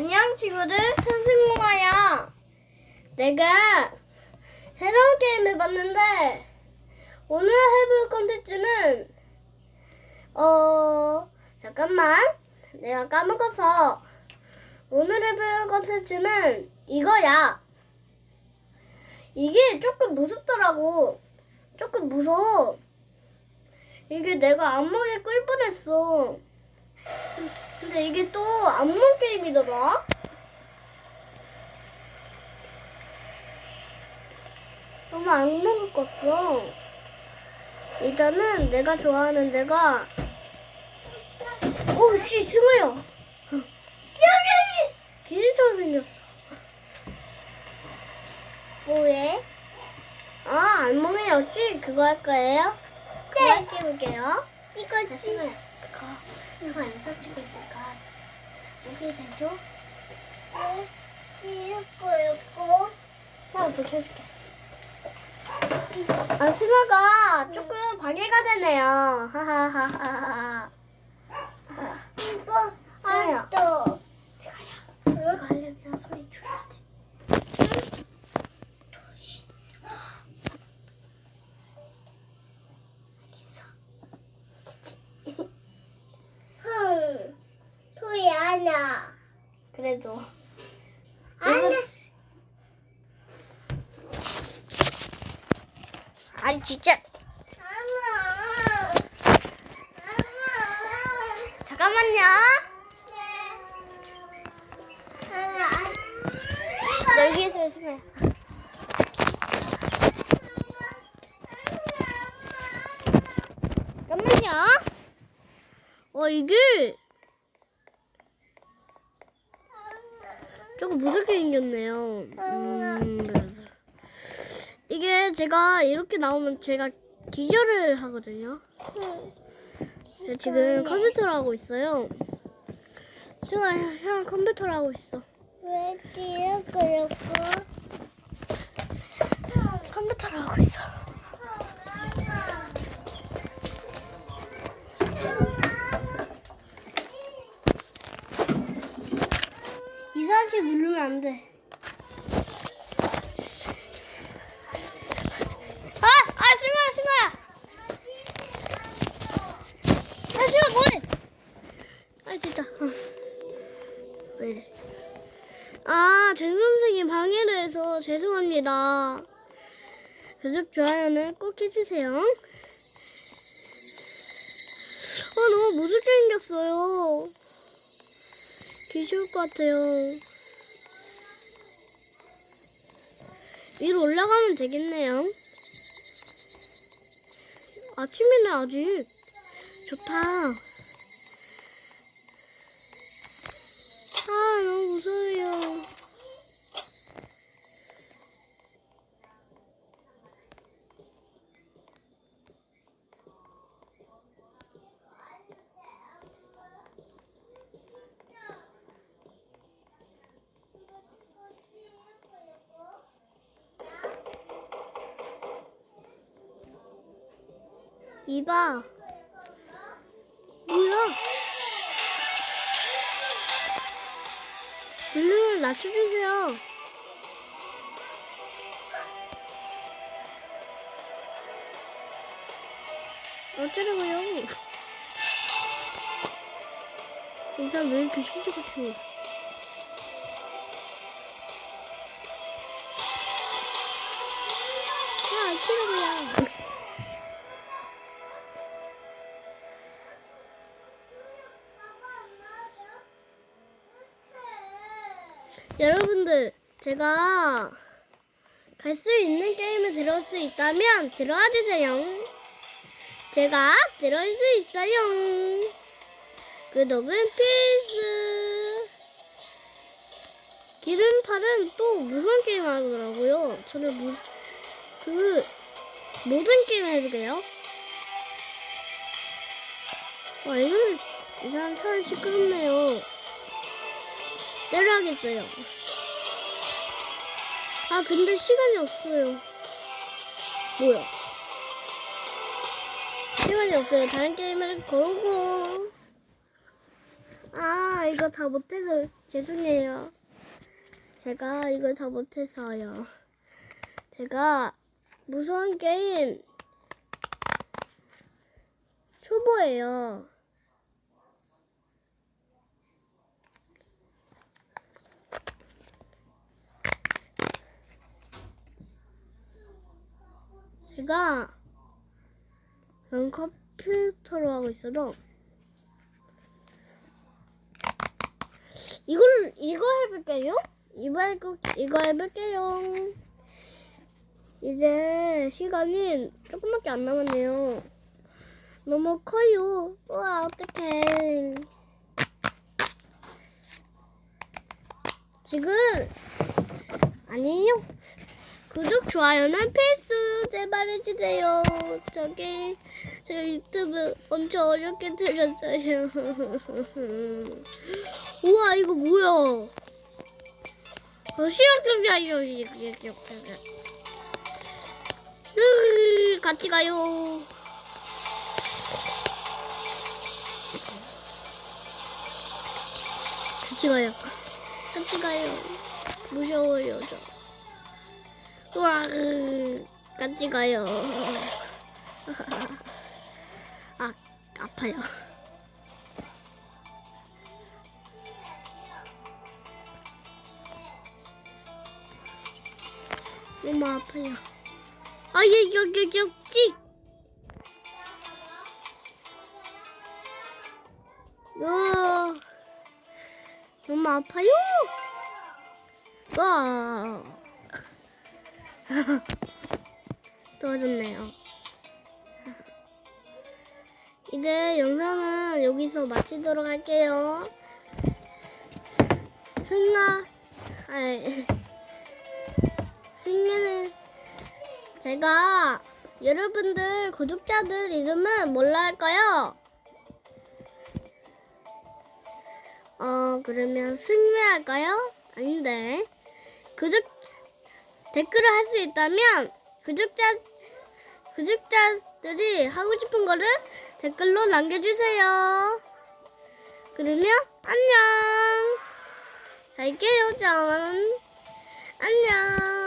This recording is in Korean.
안녕 친구들. 현승모아야. 내가 새로운 게임 해봤는데 오늘 해볼 컨텐츠는 어 잠깐만. 내가 까먹어서 오늘 해볼 컨텐츠는 이거야. 이게 조금 무섭더라고. 조금 무서워. 이게 내가 안목에 끌 뻔했어 근데 이게 또 안무 게임이더라. 너무 악몽을 꿨어. 일단은 내가 좋아하는 데가 오씨 승우야. 여기 기린처럼 생겼어. 뭐해? 아 안몽이었지? 그거 할 거예요? 네. 할게 볼게요. 이거 승 우야 그거 이거 안서 치고 있을까? 여기서 해줘. 찍고있고 형불 켜줄게. 아 승아가 조금 방해가 되네요. 하하하하하. 이거 승아야. 안떠 제가야. 이거 하려면 소리 줄여야 돼. 헐 토이 하나 그래도 하나 아니 진짜 잠깐만요. 여기에서 승아. 잠깐만요. 어 이게 조금 무섭게 생겼네요. 음. 이게 제가 이렇게 나오면 제가 기절을 하거든요. 근데 지금 컴퓨터를 하고 있어요. 제가 형 컴퓨터를 하고 있어. 왜 찍고있고 컴퓨터를 하고 있어. 구독, 좋아요는 꼭 해주세요. 아, 너무 무섭게 생겼어요. 귀여울 것 같아요. 위로 올라가면 되겠네요. 아침이네, 아직. 좋다. 아, 너무 무서워요. 이봐. 뭐야? 볼륨을 낮춰주세요. 어쩌라고요? 이 사람 왜 이렇게 시지같이 야, 어쩌라고요? 여러분들, 제가 갈 수 있는 게임을 들어올 수 있다면 들어와 주세요. 제가 들어올 수 있어요. 구독은 필수. 기름팔은 또 무슨 게임 하더라고요. 저는 무, 그, 모든 게임 해보게요. 와, 이거는, 이 사람 참 시끄럽네요. 때려야겠어요. 아, 근데 시간이 없어요. 뭐야? 시간이 없어요. 다른 게임을 걸고. 아, 이거 다 못해서 죄송해요. 제가 이걸 다 못해서요. 제가 무서운 게임 초보예요. 제가 그런 컴퓨터로 하고 있어서 이걸 이거 해볼게요. 해볼 이거 해볼게요. 이제 시간이 조금밖에 안 남았네요. 너무 커요. 우와 어떡해. 지금 아니에요. 구독 좋아요는 필수 제발 해주세요. 저기 제 유튜브 엄청 어렵게 들었어요. 우와 이거 뭐야? 어, 시각장애요 시각장애. 으, 같이 가요. 같이 가요. 같이 가요. 무서워요 저. 우 와, 으, 같이 가요. 아, 아파요. 너무 아파요. 아, 얘, 여기, 여기, 여기. 어, 너무 아파요. 와. 떨어졌네요. 이제 영상은 여기서 마치도록 할게요. 승아, 아이, 승리는 제가 여러분들 구독자들 이름은 뭘로 할까요? 어, 그러면 승리 할까요? 아닌데. 구독, 댓글을 할 수 있다면 구독자 구독자들이 하고 싶은 거를 댓글로 남겨주세요. 그러면 안녕. 갈게요, 전. 안녕.